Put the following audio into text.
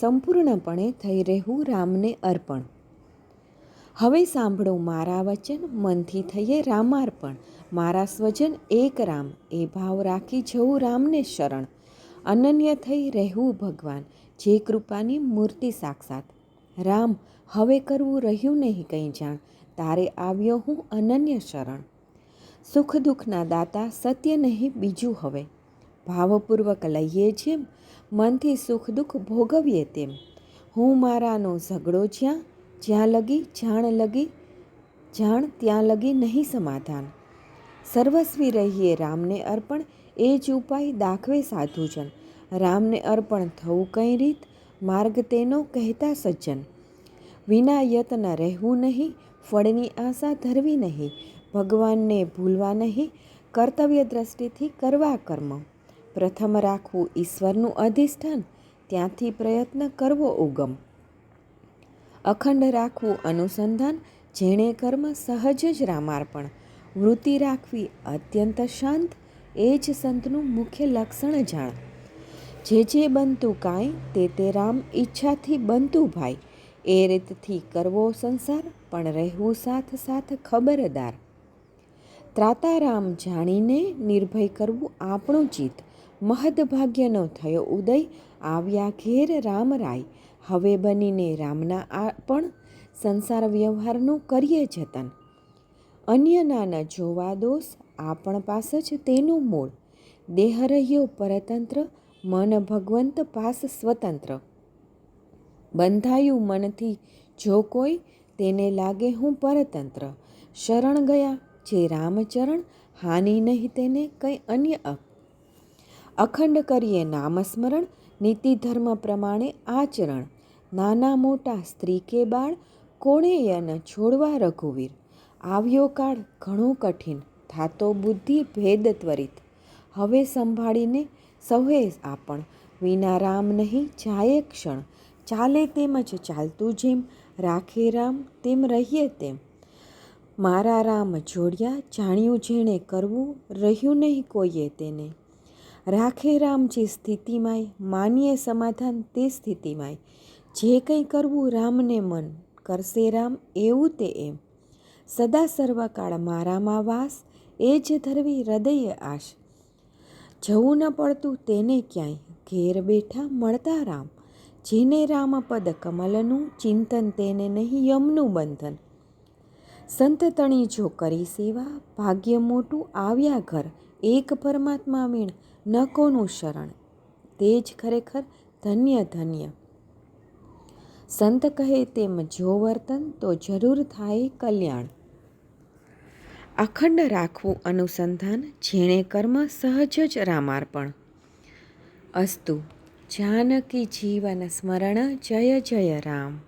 સંપૂર્ણપણે થઈ રહેવું રામને અર્પણ. હવે સાંભળો મારા વચન, મનથી થઈએ રામાર્પણ. મારા સ્વજન, એક રામ, એ ભાવ રાખી જવું રામને શરણ. અનન્ય થઈ રહેવું ભગવાન, જે કૃપાની મૂર્તિ સાક્ષાત. રામ, હવે કરવું રહ્યું નહીં કંઈ જાણ, તારે આવ્યો હું અનન્ય શરણ. સુખ દુઃખના દાતા સત્ય નહીં, બીજું હવે. ભાવપૂર્વક લઈએ જેમ મનથી સુખ દુઃખ ભોગવીએ તેમ. હું મારાનો ઝઘડો જ્યાં જ્યાં લગી, જાણ લગી, જાણ ત્યાં લગી નહીં સમાધાન. સર્વસ્વી રહીએ, રામને અર્પણ એ જ ઉપાય દાખવે સાધુજન રામને અર્પણ થવું કઈ રીત, માર્ગ તેનો કહેતા સજ્જન. વિના યત્ન રહેવું નહીં, ફળની આશા ધરવી નહીં, ભગવાનને ભૂલવા નહીં, કર્તવ્ય દ્રષ્ટિથી કરવા કર્મ. પ્રથમ રાખવું ઈશ્વરનું અધિષ્ઠાન, ત્યાંથી પ્રયત્ન કરવો ઉગમ. અખંડ રાખવું અનુસંધાન, જેણે કર્મ સહજ જ રામાર્પણ. વૃત્તિ રાખવી અત્યંત શાંત, એ જ સંતનું મુખ્ય લક્ષણ જાણ. જે જે બનતું કાંઈ, તે તે રામ ઈચ્છાથી બનતું ભાઈ. એ રીતથી કરવો સંસાર, પણ રહેવું સાથ સાથ ખબરદાર. ત્રાતારામ જાણીને નિર્ભય કરવું આપણું ચિત્ત. મહદભાગ્યનો થયો. ઉદય આવ્યા ઘેર રામરાય હવે બનીને રામના આ પણ સંસાર વ્યવહારનું કરીએ જતન. અન્યના ન જોવા દોષ આપણ પાસે જ તેનું મૂળ. દેહ રહ્યો પરતંત્ર, મન ભગવંત પાસ સ્વતંત્ર. બંધાયું મનથી જો કોઈ, તેને લાગે હું પરતંત્ર. શરણ ગયા જે રામચરણ, હાનિ નહીં તેને કંઈ અન્ય અખંડ કરીએ નામસ્મરણ નીતિ ધર્મ પ્રમાણે આચરણ. નાના મોટા સ્ત્રી કે બાળ કોણે યન છોડવા રઘુવીર? આવ્યો કાળ ઘણો કઠિન, થાતો બુદ્ધિ ભેદ ત્વરિત. હવે સંભાળીને સૌએ આપણ, વિના રામ નહીં જાય ક્ષણ. ચાલે તેમ જ ચાલતું જેમ, રાખે રામ તેમ રહીએ તેમ. મારા રામ જોડ્યા જાણ્યું જેણે કરવું, રહ્યું નહીં કોઈએ તેને. રાખે રામ જે સ્થિતિમાંય, માનીએ સમાધાન તે સ્થિતિમાંય. જે કંઈ કરવું રામને મન, કરશે રામ એવું તે એમ. સદા સર્વકાળ મારામાં વાસ, એ જ ધરવી હૃદયે આશ. જવું ન પડતું તેને ક્યાંય, ઘેર બેઠા મળતા રામ. જેને રામપદ કમલનું ચિંતન, તેને નહીં યમનું બંધન. સંત તણી જો કરી સેવા, ભાગ્ય મોટું આવ્યા ઘર. એક પરમાત્મા વીણ ન કોનું શરણ. તે જ ખરેખર ધન્ય ધન્ય. સંત કહે તેમ જો વર્તન, તો જરૂર થાય કલ્યાણ. અખંડ રાખવું અનુસંધાન, જેણે કર્મ સહજ જ રામાર્પણ. અસ્તુ, જાનકી જીવન સ્મરણ, જય જય રામ.